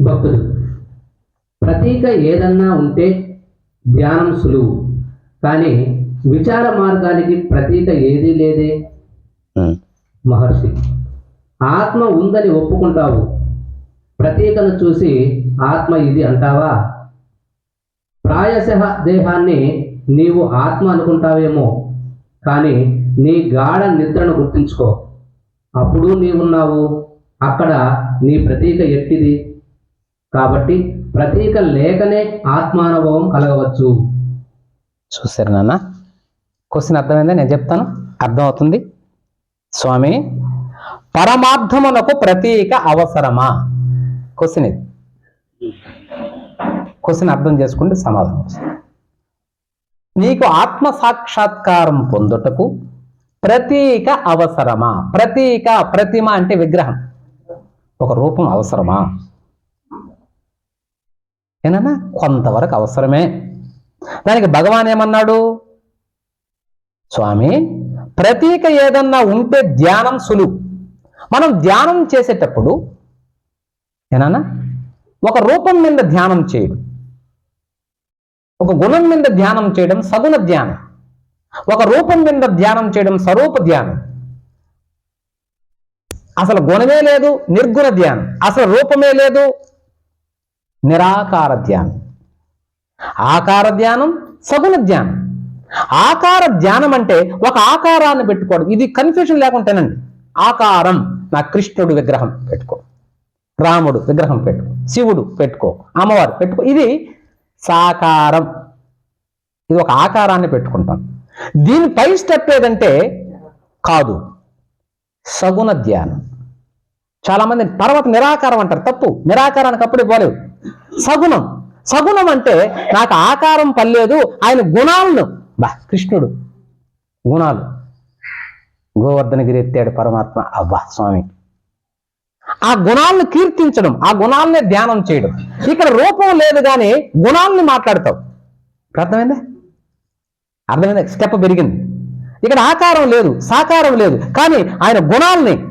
భక్తుడు ప్రతీక ఏదన్నా ఉంటే ధ్యానం సులువు. కానీ విచార మార్గానికి ప్రతీక ఏదీ లేదే. మహర్షి ఆత్మ ఉందని ఒప్పుకుంటావు. ప్రతీకను చూసి ఆత్మ ఇది అంటావా? ప్రాయశః దేహాన్ని నీవు ఆత్మ అనుకుంటావేమో. కానీ నీ గాఢ నిద్రను గుర్తుంచుకో. అప్పుడు నీవున్నావు. అక్కడ నీ ప్రతీక ఎట్టిది? కాబట్టి ప్రతీక లేకనే ఆత్మానుభవం కలగవచ్చు. చూసారు నాన్న. క్వశ్చన్ అర్థమైందా? నేను చెప్తాను. అర్థమవుతుంది. స్వామి పరమార్థమునకు ప్రతీక అవసరమా? క్వశ్చన్ ఇది. క్వశ్చన్ అర్థం చేసుకుంటే సమాధానం వస్తుంది. నీకు ఆత్మ సాక్షాత్కారం పొందుటకు ప్రతీక అవసరమా? ప్రతీక ప్రతిమ అంటే విగ్రహం. ఒక రూపం అవసరమా? ఏనన్నా? కొంతవరకు అవసరమే. దానికి భగవాన్ ఏమన్నాడు? స్వామి ప్రతీక ఏదన్నా ఉంటే ధ్యానం సులువు. మనం ధ్యానం చేసేటప్పుడు ఏనన్నా? ఒక రూపం మీద ధ్యానం చేయడం. ఒక గుణం మీద ధ్యానం చేయడం సగుణ ధ్యానం. ఒక రూపం మీద ధ్యానం చేయడం స్వరూప ధ్యానం. అసలు గుణమే లేదు నిర్గుణ ధ్యానం. అసలు రూపమే లేదు నిరాకార ధ్యానం. ఆకార ధ్యానం సగుణ ధ్యానం. ఆకార ధ్యానం అంటే ఒక ఆకారాన్ని పెట్టుకోవడం. ఇది కన్ఫ్యూజన్ లేకుంటేనండి. ఆకారం నా కృష్ణుడు విగ్రహం పెట్టుకో. రాముడు విగ్రహం పెట్టుకో. శివుడు పెట్టుకో. అమ్మవారు పెట్టుకో. ఇది సాకారం. ఇది ఒక ఆకారాన్ని పెట్టుకుంటాం. దీని పై స్టెప్ ఏదంటే కాదు సగుణ ధ్యానం. చాలామంది తర్వాత నిరాకారం అంటారు. తప్పు. నిరాకారానికి అప్పుడే పోలేవు. సగుణం. సగుణం అంటే నాకు ఆకారం పల్లేదు ఆయన గుణాలను. బా కృష్ణుడు. గుణాలు. గోవర్ధనగిరి ఎత్తాడు పరమాత్మ. అబ్బా స్వామి. ఆ గుణాలను కీర్తించడం ఆ గుణాలనే ధ్యానం చేయడం. ఇక్కడ రూపం లేదు కానీ గుణాలని మాట్లాడతావు. అర్థమైందా? అర్థమైందా? స్టెప్ పెరిగింది. ఇక్కడ ఆకారం లేదు సాకారం లేదు. కానీ ఆయన గుణాలని.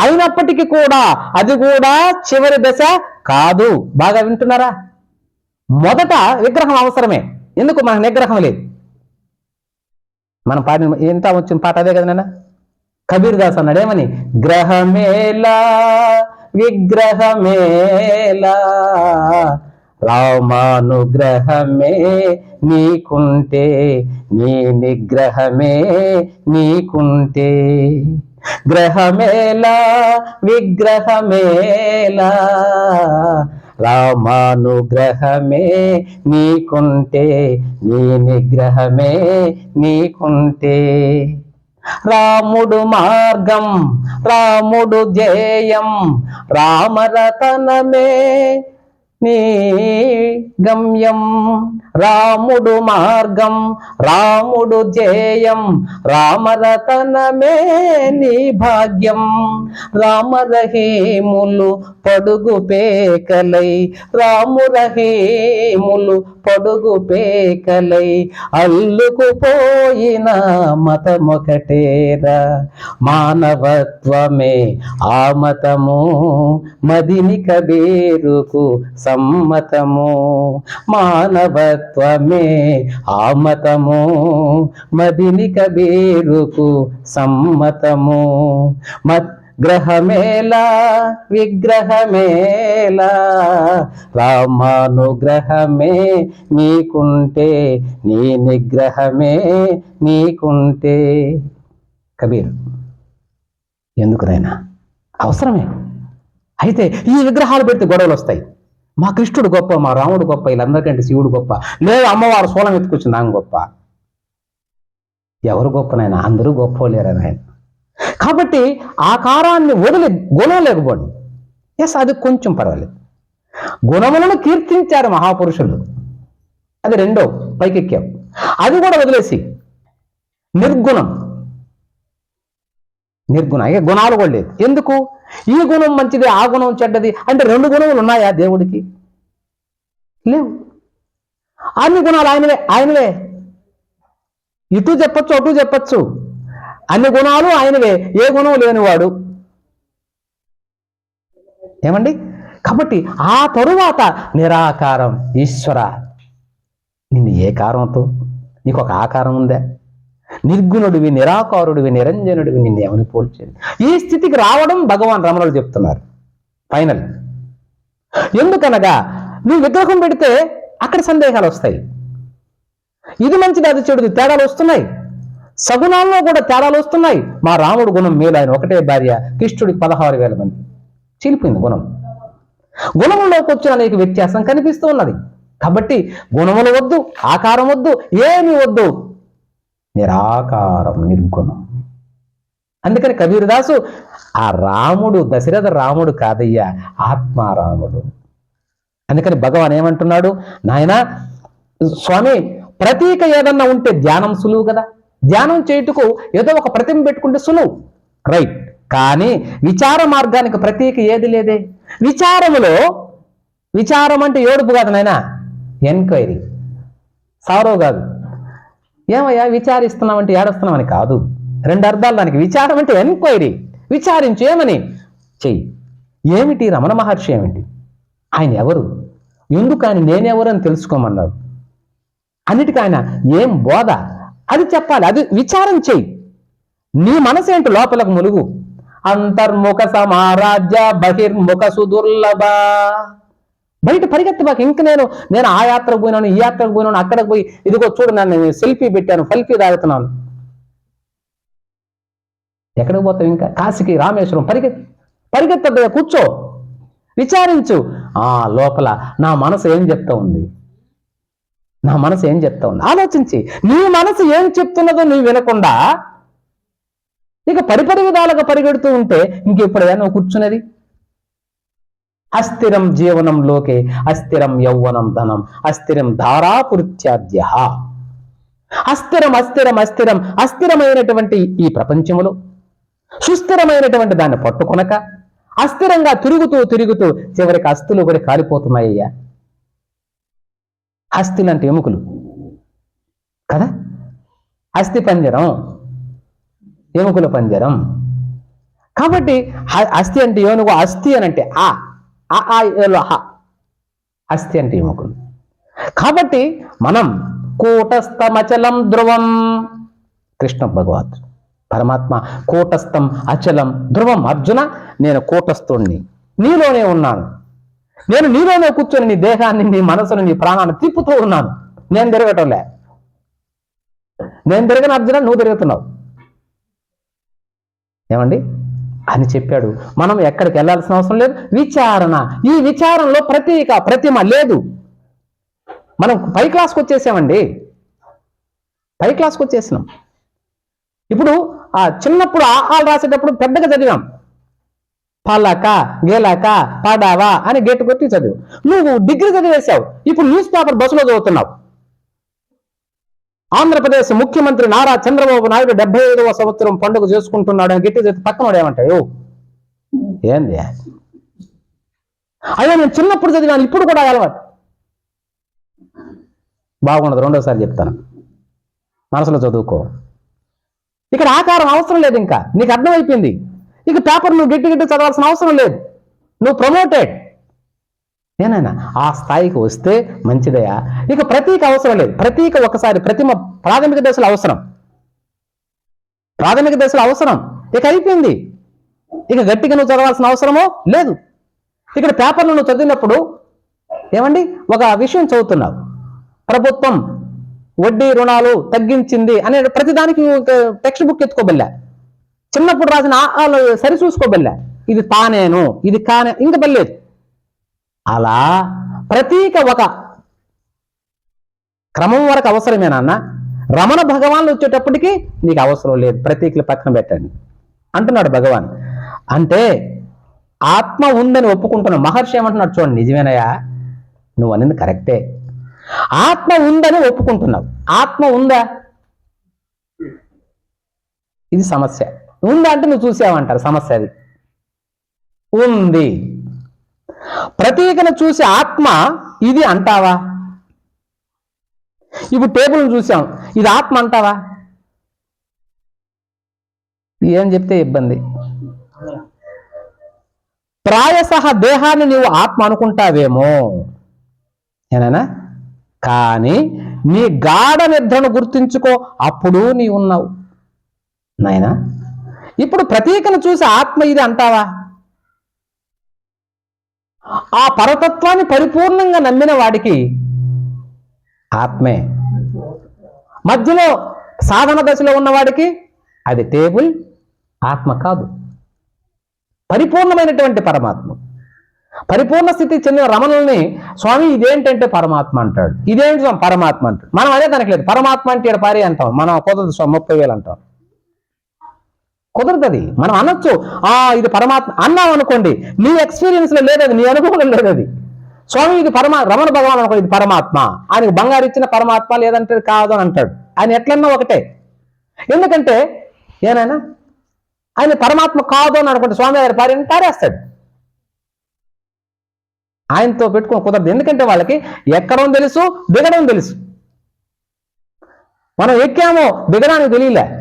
అయినప్పటికీ కూడా అది కూడా చివరి దశ కాదు. బాగా వింటున్నారా? మొదట విగ్రహం అవసరమే. ఎందుకు? మనకు నిగ్రహం లేదు. మనం పాడిన ఎంత వచ్చిన పాట అదే కదా నాన్న? కబీర్ దాస్ అన్నాడు. ఏమని? గ్రహమేలా విగ్రహమేలా రామానుగ్రహమే నీకుంటే నీ నిగ్రహమే నీకుంటే. గ్రహమేలా విగ్రహమేలా. రామానుగ్రహమే నీకుంటే నీ నిగ్రహమే నీకుంటే. రాముడు మార్గం రాముడు ధ్యేయం రామరతనమే నీ గమ్యం రాముడు మార్గం రాముడు జేయం రామరతనమే నీ భాగ్యం. రామరహీములు పడుగు పేకలై రామురహీములు పడుగు పేకలై అల్లుకుపోయిన మతమొకటేరా. మానవత్వమే ఆ మతము మదిని కబీరుకు సమ్మతము. మానవత్వమే ఆ మతము మదిని కబీరుకు సమ్మతము. మత్ గ్రహమేలా విగ్రహమేలా రామానుగ్రహమే నీకుంటే నీ నిగ్రహమే నీకుంటే. కబీర్ ఎందుకునైనా అవసరమే. అయితే ఈ విగ్రహాలు పెడితే గొడవలు వస్తాయి మా కృష్ణుడు గొప్ప మా రాముడు గొప్ప వీళ్ళందరికంటే శివుడు గొప్ప. లేదు అమ్మవారు సోలం ఎత్తుకొచ్చింది ఆమె గొప్ప. ఎవరు గొప్పనైనా అందరూ గొప్ప ఆయన కాబట్టి ఆకారాన్ని వదిలి గుణం లేకపోండి ఎస్ అది కొంచెం పర్వాలేదు. గుణములను కీర్తించారు మహాపురుషులు. అది రెండో పైకెక్కాం. అది కూడా వదిలేసి నిర్గుణం. నిర్గుణ. ఇక గుణాలు కూడా లేదు ఎందుకు? ఈ గుణం మంచిది ఆ గుణం చెడ్డది అంటే రెండు గుణములు ఉన్నాయా దేవుడికి? లేవు. అన్ని గుణాలు ఆయనవే ఆయనవే. ఇటు చెప్పొచ్చు అటు చెప్పచ్చు. అన్ని గుణాలు ఆయనవే. ఏ గుణం లేనివాడు? ఏమండి? కాబట్టి ఆ తరువాత నిరాకారం ఈశ్వర. నిన్ను ఏ కారంతో? నీకు ఒక ఆకారం ఉందా? నిర్గుణుడివి నిరాకారుడివి నిరంజనుడివి నిన్ను ఏమని పోల్చేది? ఈ స్థితికి రావడం భగవాన్ రమణులు చెప్తున్నారు. ఫైనల్ ఎందుకనగా నువ్వు విగ్రహం పెడితే అక్కడ సందేహాలు వస్తాయి. ఇది మంచిది అది చెడుది తేడాలు వస్తున్నాయి. సగుణాల్లో కూడా తేడాలు వస్తున్నాయి. మా రాముడు గుణం మేలు ఆయన ఒకటే భార్య కృష్ణుడికి పదహారు వేల మంది. చీలిపోయింది గుణం. గుణంలోకి వచ్చిన అనేక వ్యత్యాసం కనిపిస్తూ ఉన్నది. కాబట్టి గుణములు వద్దు ఆకారం వద్దు ఏమి వద్దు. నిరాకారం నిర్గుణం. అందుకని కబీరదాసు ఆ రాముడు దశరథ రాముడు కాదయ్యా ఆత్మారాముడు. అందుకని భగవాన్ ఏమంటున్నాడు నాయన స్వామి ప్రతీక ఏదన్నా ఉంటే ధ్యానం సులువు కదా. ధ్యానం చేయుటకు ఏదో ఒక ప్రతిమ పెట్టుకుంటే సులువు. రైట్. కానీ విచార మార్గానికి ప్రతీక ఏది లేదే. విచారములో విచారం అంటే ఏడుపు కాదు నాయన ఎంక్వైరీ. సారో కాదు. ఏమయ్యా విచారిస్తున్నామంటే ఏడొస్తున్నామని కాదు. రెండు అర్థాలు దానికి. విచారం అంటే ఎంక్వైరీ. విచారించు ఏమని? చెయ్యి. ఏమిటి రమణ మహర్షి ఏమిటి? ఆయన ఎవరు? ఎందుకు ఆయన నేనెవరు అని తెలుసుకోమన్నాడు. అన్నిటికీ ఆయన ఏం బోధ? అది చెప్పాలి. అది విచారం చెయ్యి. నీ మనసు ఏంటి లోపలకు ములుగు? అంతర్ముఖ సమారాజ్య బహిర్ముఖ సుదుర్లభ. బయట పరిగెత్తబాక ఇంక నేను నేను ఆ యాత్రకు పోయినాను ఈ యాత్రకు పోయినాను అక్కడికి పోయి ఇదిగో చూడు నన్ను సెల్ఫీ పెట్టాను సెల్ఫీ తాగుతున్నాను. ఎక్కడికి పోతావు ఇంకా? కాశీకి రామేశ్వరం పరిగెత్తి పరిగెత్తద్దు కూర్చో. విచారించు. ఆ లోపల నా మనసు ఏం చెప్తా ఉంది? నా మనసు ఏం చెప్తా ఉంది? ఆలోచించి. నీ మనసు ఏం చెప్తున్నదో నువ్వు వినకుండా ఇక పరిపరి విధాలుగా పరిగెడుతూ ఉంటే ఇంకెప్పుడైనా నువ్వు కూర్చునేది అస్థిరం జీవనంలోకే అస్థిరం యౌవనం ధనం అస్థిరం ధారాపురుత్యాద్య అస్థిరం అస్థిరం అస్థిరం అస్థిరమైనటువంటి ఈ ప్రపంచములో సుస్థిరమైనటువంటి దాన్ని పట్టుకొనక అస్థిరంగా తిరుగుతూ తిరుగుతూ చివరికి అస్థులు కూడా కాలిపోతున్నాయ్యా. అస్థులు అంటే ఎముకలు కదా? అస్థి పంజరం ఎముకల పంజరం. కాబట్టి అస్థి అంటే ఏనుగు అస్థి అని అంటే ఆ. ఆ, ఆ, ఏలో హ. అస్థి అంటే ఎముకలు కాబట్టి మనం కూటస్థమచలం ధ్రువం. కృష్ణ భగవత్ పరమాత్మ కూటస్థం అచలం ధ్రువం. అర్జున నేను కూటస్థుణ్ణి. నీలోనే ఉన్నాను. నేను నీలోనే కూర్చొని నీ దేహాన్ని నీ మనసుని నీ ప్రాణాన్ని తిప్పుతూ ఉన్నాను. నేను తిరగటంలే. నేను తిరగను అర్జున నువ్వు తిరుగుతున్నావు. ఏమండి? అని చెప్పాడు. మనం ఎక్కడికి వెళ్ళాల్సిన అవసరం లేదు. విచారణ. ఈ విచారణలో ప్రతీక ప్రతిమ లేదు. మనం పై క్లాస్కి వచ్చేసామండి. పై క్లాస్కి వచ్చేసినాం. ఇప్పుడు ఆ చిన్నప్పుడు ఆహాలు రాసేటప్పుడు పెద్దగా చదివాం. పాలాక గేలాక పడావా అని గేటు కొట్టి చదివు. నువ్వు డిగ్రీ చదివేశావు. ఇప్పుడు న్యూస్ పేపర్ బస్సులో చదువుతున్నావు. ఆంధ్రప్రదేశ్ ముఖ్యమంత్రి నారా చంద్రబాబు నాయుడు డెబ్బై ఐదవ సంవత్సరం పండుగ చేసుకుంటున్నాడు అని గట్టి చేతి పక్కన ఏమంటాడు? ఏంది? అయ్యా నేను చిన్నప్పుడు చదివాను ఇప్పుడు కూడా అలవాటు. బాగుండదు రెండోసారి చెప్తాను. మనసులో చదువుకో. ఇక్కడ ఆకారం అవసరం లేదు ఇంకా. నీకు అర్థమైపోయింది. ఇక పేపర్ నువ్వు గట్టి గట్టి చదవాల్సిన అవసరం లేదు. నువ్వు ప్రమోటెడ్ ఏనాయన ఆ స్థాయికి వస్తే మంచిదయా? ఇక ప్రతీక అవసరం లేదు. ప్రతీక ఒకసారి ప్రతిమ ప్రాథమిక దశలు అవసరం. ప్రాథమిక దశలు అవసరం. ఇక అయిపోయింది. ఇక గట్టిగా నువ్వు చదవాల్సిన అవసరమో లేదు. ఇక్కడ పేపర్లు నువ్వు చదివినప్పుడు ఏమండి? ఒక విషయం చదువుతున్నావు. ప్రభుత్వం వడ్డీ రుణాలు తగ్గించింది అనే ప్రతిదానికి టెక్స్ట్ బుక్ ఎత్తుకోబెల్లా. చిన్నప్పుడు రాసిన సరి చూసుకోబెల్లా. ఇది తానేను ఇది కానే ఇంకా బెల్లేదు. అలా ప్రతీక ఒక క్రమం వరకు అవసరమే నాన్న. రమణ భగవాన్లు వచ్చేటప్పటికి నీకు అవసరం లేదు. ప్రతీకలు పక్కన పెట్టండి. అంటున్నాడు భగవాన్. అంటే ఆత్మ ఉందని ఒప్పుకుంటున్నావు మహర్షి ఏమంటున్నాడు చూడండి నిజమేనయా నువ్వు అనేది కరెక్టే. ఆత్మ ఉందని ఒప్పుకుంటున్నావు. ఆత్మ ఉందా? ఇది సమస్య. ఉందా అంటే నువ్వు చూసావంటారు సమస్య అది. ఉంది. ప్రతీకను చూసి ఆత్మ ఇది అంటావా? ఇప్పుడు టేబుల్ చూసాం ఇది ఆత్మ అంటావా? ఏం చెప్తే ఇబ్బంది. ప్రాయశ దేహాన్ని నీవు ఆత్మ అనుకుంటావేమో. ఏనా కానీ నీ గాఢ నిద్రను గుర్తించుకో అప్పుడు నీ ఉన్నావు. నాయనా? ఇప్పుడు ప్రతీకను చూసి ఆత్మ ఇది అంటావా? ఆ పరతత్వాన్ని పరిపూర్ణంగా నమ్మిన వాడికి ఆత్మే. మధ్యలో సాధన దశలో ఉన్నవాడికి అది టేబుల్ ఆత్మ కాదు. పరిపూర్ణమైనటువంటి పరమాత్మ. పరిపూర్ణ స్థితి చెందిన రమణుల్ని స్వామి ఇదేంటంటే పరమాత్మ అంటాడు. ఇదేంటి పరమాత్మ అంటాడు? మనం అదే తనకి లేదు. పరమాత్మ అంటే పారే అంటాం. మనం కుదరదు స్వామి ముప్పై వేలు అంటాం. కుదరదు మనం అనొచ్చు ఆ ఇది పరమాత్మ అన్నాం అనుకోండి నీ ఎక్స్పీరియన్స్లో నీ అనుభవంలో లేదది. స్వామి ఇది పరమా రమణ భగవాన్ అనుకో ఇది పరమాత్మ ఆయనకు బంగారు ఇచ్చిన పరమాత్మ లేదంటే కాదు అని అంటాడు. ఆయన ఎట్లన్నా ఒకటే. ఎందుకంటే ఏనాయనా ఆయన పరమాత్మ కాదు అని అనుకుంటే స్వామి గారి పారి పారేస్తాడు. ఆయనతో పెట్టుకుని కుదరదు. ఎందుకంటే వాళ్ళకి ఎక్కడం తెలుసు దిగడం తెలుసు. మనం ఎక్కామో దిగడానికి తెలియలే.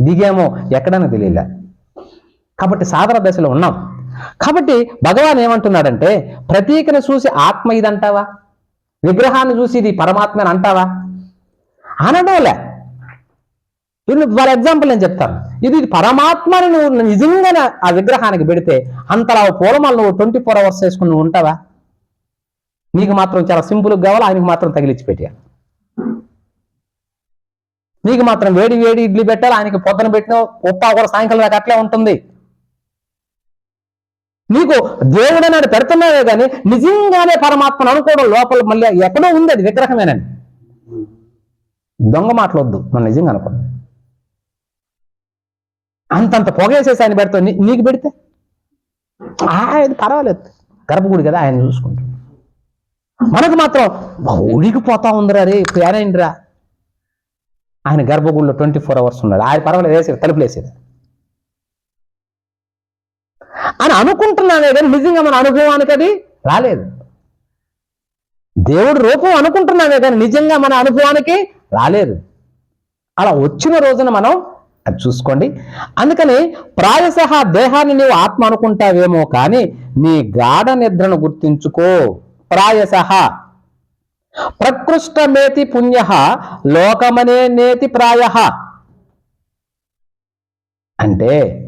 దిగామో ఎక్కడైనా తెలియలే. కాబట్టి సాధన దశలో ఉన్నాం. కాబట్టి భగవాన్ ఏమంటున్నాడంటే ప్రతీకను చూసి ఆత్మ ఇదంటావా? విగ్రహాన్ని చూసి ఇది పరమాత్మ అని అంటావా? అనడంలే. ఫర్ ఎగ్జాంపుల్ నేను చెప్తాను. ఇది పరమాత్మని నువ్వు నిజంగానే ఆ విగ్రహానికి పెడితే అంతలా పూలమాలు నువ్వు ట్వంటీ ఫోర్ అవర్స్ వేసుకుని నువ్వు ఉంటావా? నీకు మాత్రం చాలా సింపుల్గా కావాలి ఆయనకి మాత్రం తగిలిచ్చి పెట్టాను నీకు మాత్రం వేడి వేడి ఇడ్లీ పెట్టాలి ఆయనకి పొద్దున పెట్టిన ఉప్పా కూడా సాయంకాలం దాకా అట్లే ఉంటుంది. నీకు దేవుడు అన్నాడు పెడుతున్నాడే కానీ నిజంగానే పరమాత్మను అనుకోవడం లోపల మళ్ళీ ఎక్కడో ఉంది అది విగ్రహమేనని. దొంగ మాటలొద్దు మనం నిజంగా అనుకోండి అంతంత పొగేసేసి ఆయన పెడతావు నీకు పెడితే? ఆయన పర్వాలేదు. గర్భగుడి కదా ఆయన చూసుకుంటాడు. మనకు మాత్రం ఉడికిపోతా ఉందిరా రే పేరైందిరా. ఆయన గర్భగుడిలో ట్వంటీ ఫోర్ అవర్స్ ఉన్నాడు. ఆయన పర్వాలేదు వేసేది తలుపులు వేసేది అని అనుకుంటున్నానే కానీ నిజంగా మన అనుభవానికి అది రాలేదు. దేవుడు రూపం అనుకుంటున్నామే కానీ నిజంగా మన అనుభవానికి రాలేదు. అలా వచ్చిన రోజున మనం అది చూసుకోండి. అందుకని ప్రాయశ దేహాన్ని నీవు ఆత్మ అనుకుంటావేమో కానీ నీ గాఢ నిద్రను గుర్తించుకో. ప్రాయశః ప్రకృష్టమేతి పుణ్య లోకమనే నేతి ప్రాయ. అంటే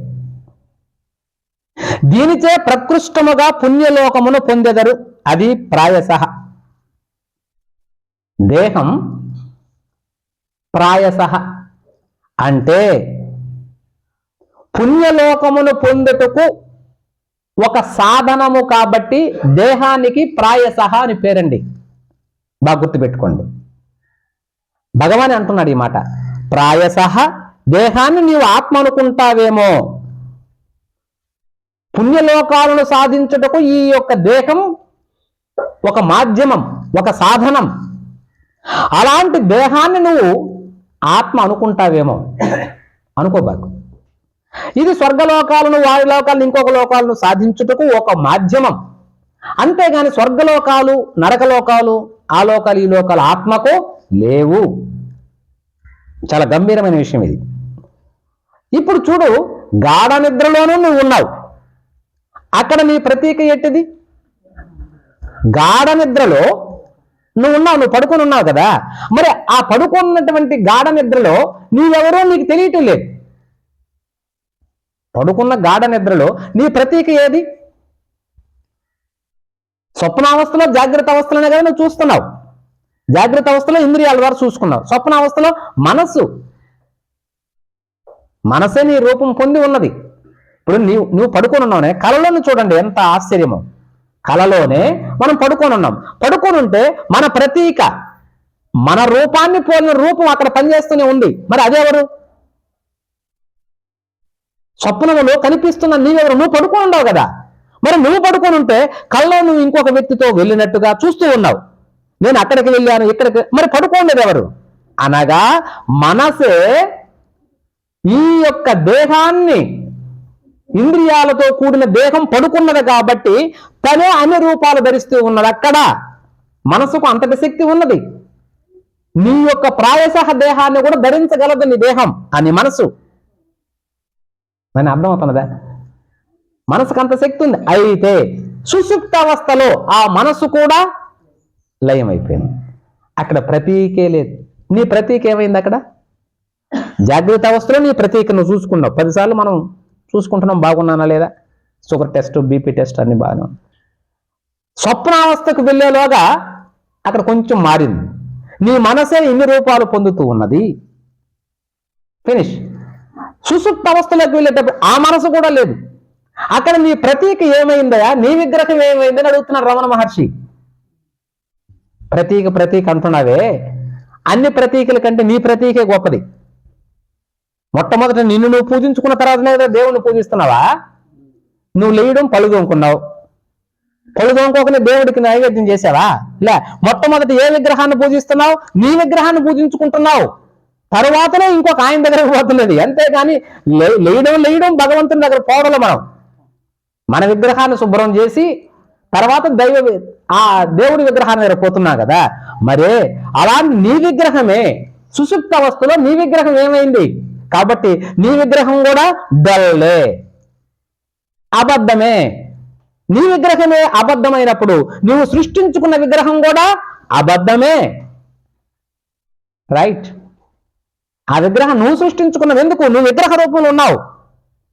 దీనిచే ప్రకృష్టముగా పుణ్యలోకమును పొందెదరు. అది ప్రాయస దేహం ప్రాయస అంటే పుణ్యలోకమును పొందుటకు ఒక సాధనము కాబట్టి దేహానికి ప్రాయస అని పేరండి. బాగా గుర్తుపెట్టుకోండి. భగవాన్ అంటున్నాడు ఈ మాట ప్రాయశ దేహాన్ని నీవు ఆత్మ అనుకుంటావేమో పుణ్యలోకాలను సాధించుటకు ఈ యొక్క దేహం ఒక మాధ్యమం ఒక సాధనం. అలాంటి దేహాన్ని నువ్వు ఆత్మ అనుకుంటావేమో. అనుకోబాకు ఇది స్వర్గలోకాలను వారి లోకాలను ఇంకొక లోకాలను సాధించుటకు ఒక మాధ్యమం. అంతేగాని స్వర్గలోకాలు నరకలోకాలు ఆ లోకాలు ఈ లోకాలు ఆత్మకు లేవు. చాలా గంభీరమైన విషయం ఇది. ఇప్పుడు చూడు గాఢ నిద్రలోనూ నువ్వు ఉన్నావు. అక్కడ నీ ప్రతీక ఎట్టిది గాఢ నిద్రలో నువ్వు ఉన్నావు నువ్వు పడుకొని ఉన్నావు కదా. మరి ఆ పడుకున్నటువంటి గాఢ నిద్రలో నీవెవరో నీకు తెలియటం లేదు. పడుకున్న గాఢ నిద్రలో నీ ప్రతీక ఏది? స్వప్నావస్థలో జాగ్రత్త అవస్థలోనే కదా నువ్వు చూస్తున్నావు. జాగ్రత్త అవస్థలో ఇంద్రియాల ద్వారా చూసుకున్నావు. స్వప్నావస్థలో మనస్సు. మనసే నీ రూపం పొంది ఉన్నది. ఇప్పుడు నీవు నువ్వు పడుకొని ఉన్నావునే కళలోనే చూడండి ఎంత ఆశ్చర్యమో. కళలోనే మనం పడుకొని ఉన్నాం. పడుకొని ఉంటే మన ప్రతీక మన రూపాన్ని పోలిన రూపం అక్కడ పనిచేస్తూనే ఉంది. మరి అదెవరు? స్వప్నములో కనిపిస్తున్న నీవెవరు? నువ్వు పడుకొని ఉండవు కదా. మరి నువ్వు పడుకొని ఉంటే కళ్ళలో నువ్వు ఇంకొక వ్యక్తితో వెళ్ళినట్టుగా చూస్తూ ఉన్నావు. నేను అక్కడికి వెళ్ళాను ఇక్కడికి మరి పడుకోండేది ఎవరు? అనగా మనసే ఈ యొక్క దేహాన్ని ఇంద్రియాలతో కూడిన దేహం పడుకున్నది కాబట్టి తనే అన్ని రూపాలు ధరిస్తూ ఉన్నది అక్కడ. మనసుకు అంతటి శక్తి ఉన్నది. నీ యొక్క ప్రాయశ దేహాన్ని కూడా ధరించగలదు నీ దేహం అని మనసు. నేను అర్థమవుతున్నదా? మనసుకు అంత శక్తి ఉంది. అయితే సుషుప్త అవస్థలో ఆ మనసు కూడా లయం అయిపోయింది అక్కడ ప్రతీకే లేదు. నీ ప్రతీక ఏమైంది అక్కడ? జాగ్రత్త అవస్థలో నీ ప్రతీక నువ్వు చూసుకున్నావు. పదిసార్లు మనం చూసుకుంటున్నాం బాగున్నానా లేదా? షుగర్ టెస్ట్ బీపీ టెస్ట్ అన్ని బాగానే స్వప్నావస్థకు వెళ్ళేలోగా అక్కడ కొంచెం మారింది. నీ మనసే ఇన్ని రూపాలు పొందుతూ ఉన్నది. ఫినిష్. సుసుప్త అవస్థలోకి వెళ్ళేటప్పుడు ఆ మనసు కూడా లేదు. అక్కడ నీ ప్రతీక ఏమైందయా నీ విగ్రహం ఏమైందని అడుగుతున్నాడు రమణ మహర్షి. ప్రతీక ప్రతీక అంటున్నావే. అన్ని ప్రతీకల కంటే నీ ప్రతీకే గొప్పది. మొట్టమొదట నిన్ను నువ్వు పూజించుకున్న తర్వాతనే దేవుణ్ణి పూజిస్తున్నావా? నువ్వు లేయడం పళ్ళు తోముకున్నావు పళ్ళు తోముకోకనే దేవుడికి నైవేద్యం చేసావా? లే మొట్టమొదటి ఏ విగ్రహాన్ని పూజిస్తున్నావు? నీ విగ్రహాన్ని పూజించుకుంటున్నావు. తరువాతనే ఇంకొక ఆయన దగ్గరకు పోతున్నది. అంతేగాని లేయడం లేయడం భగవంతుని దగ్గర పోవడం మనం. మన విగ్రహాన్ని శుభ్రం చేసి తర్వాత దైవ ఆ దేవుడి విగ్రహాన్ని దగ్గర పోతున్నాం కదా? మరే అలాంటి నీ విగ్రహమే సుషుప్త అవస్థలో నీ విగ్రహం ఏమైంది? కాబట్టి నీ విగ్రహం కూడా డల్లే. అబద్ధమే. నీ విగ్రహమే అబద్ధమైనప్పుడు నువ్వు సృష్టించుకున్న విగ్రహం కూడా అబద్ధమే. రైట్. ఆ విగ్రహం నువ్వు సృష్టించుకున్నది ఎందుకు? నువ్వు విగ్రహ రూపంలో ఉన్నావు.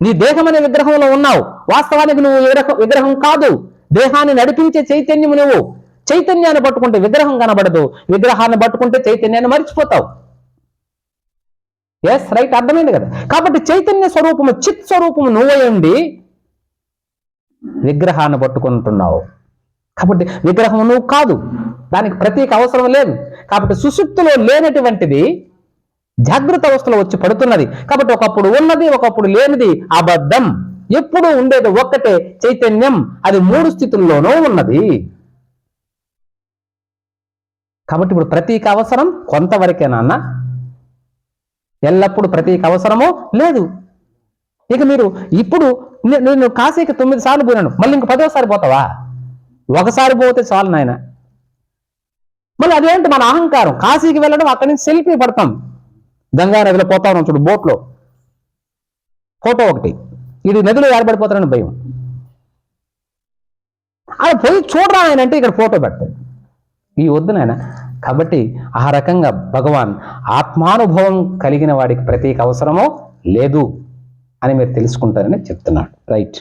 నీ దేహం అనే విగ్రహంలో ఉన్నావు. వాస్తవానికి నువ్వు విగ్రహం కాదు. దేహాన్ని నడిపించే చైతన్యము నువ్వు. చైతన్యాన్ని పట్టుకుంటే విగ్రహం కనబడదు. విగ్రహాన్ని పట్టుకుంటే చైతన్యాన్ని మర్చిపోతావు. ఎస్ రైట్ అర్థమైంది కదా? కాబట్టి చైతన్య స్వరూపము చిత్ స్వరూపము నువ్వే ఉండి విగ్రహాన్ని పట్టుకుంటున్నావు. కాబట్టి విగ్రహం నువ్వు కాదు. దానికి ప్రతీక అవసరం లేదు. కాబట్టి సుషుప్తిలో లేనటువంటిది జాగ్రత్త అవస్థలో వచ్చి పడుతున్నది. కాబట్టి ఒకప్పుడు ఉన్నది ఒకప్పుడు లేనిది అబద్ధం. ఎప్పుడు ఉండేది ఒక్కటే చైతన్యం. అది మూడు స్థితుల్లోనూ ఉన్నది. కాబట్టి ఇప్పుడు ప్రతీక అవసరం కొంతవరకేనా అన్న? ఎల్లప్పుడూ ప్రతీక అవసరమో లేదు. ఇక మీరు ఇప్పుడు నేను కాశీకి తొమ్మిది సార్లు పోయినాను. మళ్ళీ ఇంక పదోసారి పోతావా? ఒకసారి పోతే చాలు నాయన. మళ్ళీ అదేంటి మన అహంకారం? కాశీకి వెళ్ళడం అక్కడి నుంచి సెల్ఫీ పడతాం. గంగా నదిలో పోతా ఉన్నాం చూడు బోట్లో. ఫోటో ఒకటి. ఇది నదిలో ఏర్పడిపోతారని భయం. అలా పోయి చూడరా ఆయన అంటే ఇక్కడ ఫోటో పెడతాడు ఈ వద్దు నాయన కాబట్టి ఆ రకంగా భగవాన్ ఆత్మానుభవం కలిగిన వాడికి ప్రతీక అవసరమో లేదు అని మీరు తెలుసుకుంటారని చెప్తున్నాడు. రైట్.